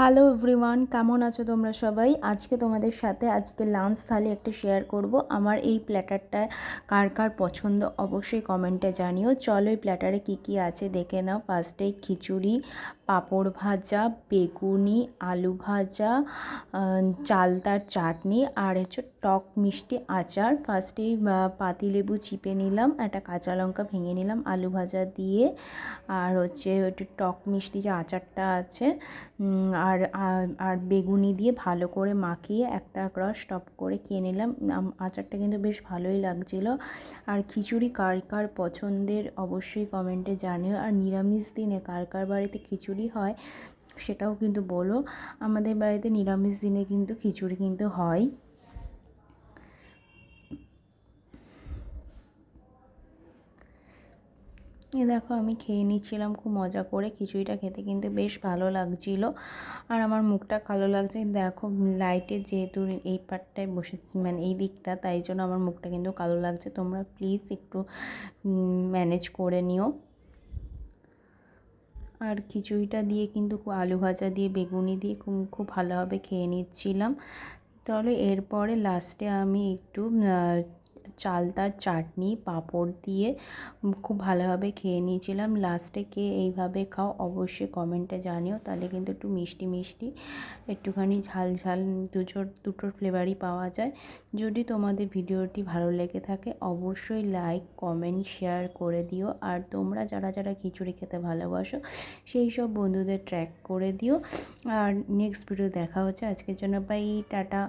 Hello everyone, কেমন আছো তোমরা সবাই? আজকে তোমাদের সাথে আজকে লাঞ্চ থালি একটা শেয়ার করব। আমার এই প্ল্যাটারটা কার কার পছন্দ অবশ্যই কমেন্টে জানিও। চলো এই প্ল্যাটারে কী কী আছে দেখে নাও। ফার্স্টে খিচুড়ি পাঁপড় ভাজা, বেগুনি, আলু ভাজা চালতার চাটনি আর হচ্ছে টক মিষ্টি আচার। ফার্স্টেই পাতিলেবু চিপে নিলাম, একটা কাঁচা লঙ্কা ভেঙে নিলাম আলু ভাজা দিয়ে। আর হচ্ছে একটু টক মিষ্টি যে আচারটা আছে আর আর বেগুনি দিয়ে ভালো করে মাখিয়ে একটা ক্রস টপ করে খেয়ে নিলাম। আচারটা কিন্তু বেশ ভালোই লাগছিল। আর খিচুড়ি কার কার পছন্দের অবশ্যই কমেন্টে জানিও। আর নিরামিষ দিনে কার কার বাড়িতে খিচুড়ি হয়, সেটাও কিন্তু বলো। আমাদের বাড়িতে নিরামিষ দিনে কিন্তু খিচুড়ি কিন্তু হয়। এ দেখো, আমি খেয়ে নিচ্ছিলাম, খুব মজা করে। খিচুড়িটা খেতে কিন্তু বেশ ভালো লাগছিল। আর আমার মুখটা কালো লাগছে। দেখো, লাইটে যেহেতু এই পার্টটায় বসেছি মানে এই দিকটা, তাই জন্য আমার মুখটা কিন্তু কালো লাগছে। তোমরা প্লিজ একটু ম্যানেজ করে নিও। আর খিচুড়িটা দিয়ে কিন্তু আলু ভাজা দিয়ে, বেগুনি দিয়ে খুব ভালোভাবে খেয়ে নিচ্ছিলাম। তাহলে এরপরে লাস্টে আমি একটু চালতার চাটনি, পাঁপড় দিয়ে খুব ভালোভাবে খেয়ে নিয়েছিলাম। লাস্টে কে এইভাবে খাও অবশ্যই কমেন্টে জানিও, তাহলে কিন্তু একটু মিষ্টি মিষ্টি, একটুখানি ঝাল ঝাল দুটোর দুটোর ফ্লেভারই পাওয়া যায়। যদি তোমাদের ভিডিওটি ভালো লেগে থাকে, অবশ্যই লাইক কমেন্ট শেয়ার করে দিও। আর তোমরা যারা যারা খিচুড়ি খেতে ভালোবাসো, সেই সব বন্ধুদের ট্র্যাক করে দিও। আর নেক্সট ভিডিও দেখা হচ্ছে। আজকের জন্য বাই টাটা।